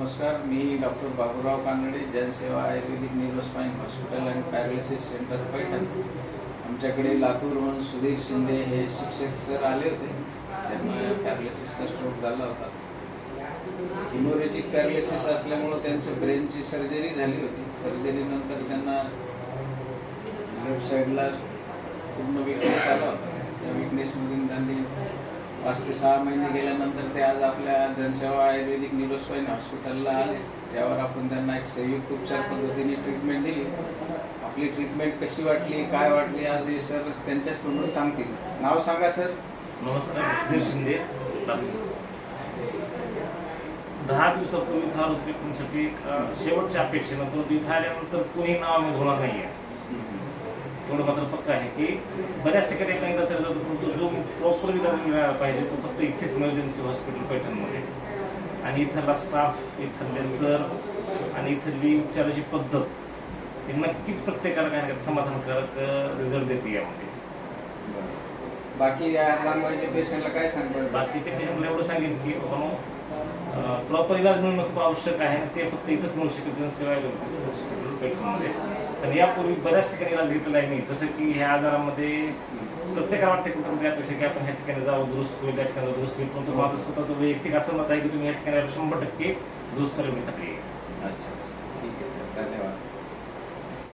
नमस्कार मी doctor Baburao Kanade Jansewa Ayurvedic neuro spine hospital and paralysis centre Paithan. आमच्याकडे लातूरहून सुधीर शिंदे हे शिक्षक सर आले होते. त्यांना पॅरालिसिसचा स्ट्रोक झाला होता. हिमोरेजिक पॅरालिसिस असल्यामुळं त्यांचं ब्रेनची सर्जरी झाली होती. सर्जरीनंतर त्यांना लेफ्ट साईडला पूर्ण विकनेस आला होता. त्या विकनेसमधून त्यांनी पाच ते सहा महिने गेल्यानंतर ते आज आपल्या जनसेवा आयुर्वेदिक न्यूरोस्पाईन हॉस्पिटलला आले. त्यावर आपण त्यांना एक संयुक्त उपचार पद्धतीने ट्रीटमेंट दिली. आपली ट्रीटमेंट कशी वाटली काय वाटली आज हे सर त्यांच्याच तोंडून सांगतील. नाव सांगा सर. नमस्कार शिंदे. दहा दिवसापूर्वी थार आलो शेवटच्या अपेक्षेनं तो तिथं आल्यानंतर कोणी नाव आम्ही होणार नाही आहे एवढं मात्र पक्का आहे की बऱ्याच ठिकाणी काही इलाज जातो परंतु जो प्रॉपर इलाज मिळाला पाहिजे तो फक्त इथेच इमर्जन्सी हॉस्पिटल पैठणमध्ये. आणि इथला स्टाफ इथले सर आणि इथली उपचाराची पद्धत ही नक्कीच प्रत्येकाला काय समाधानकारक रिझल्ट देते यामध्ये. बाकी या लहान पेशंटला काय सांगतात? पेशंटला एवढं सांगेन की बाबा प्रॉपर इलाज मिळणं खूप आवश्यक आहे ते फक्त इथंच मिळू शकत जनसेवा हॉस्पिटल आणि यापूर्वी बऱ्याच ठिकाणी इलाज घेतलेला आहे मी. जसं की ह्या आजारामध्ये प्रत्येकाला वाटते कुठं अपेक्षा की आपण ह्या ठिकाणी जावं दुरुस्त होईल त्या ठिकाणी दुरुस्त होईल. परंतु माझं स्वतःचं वैयक्तिक असं मत आहे की तुम्ही या ठिकाणी शंभर टक्के दुरुस्त खात्री आहे. अच्छा अच्छा.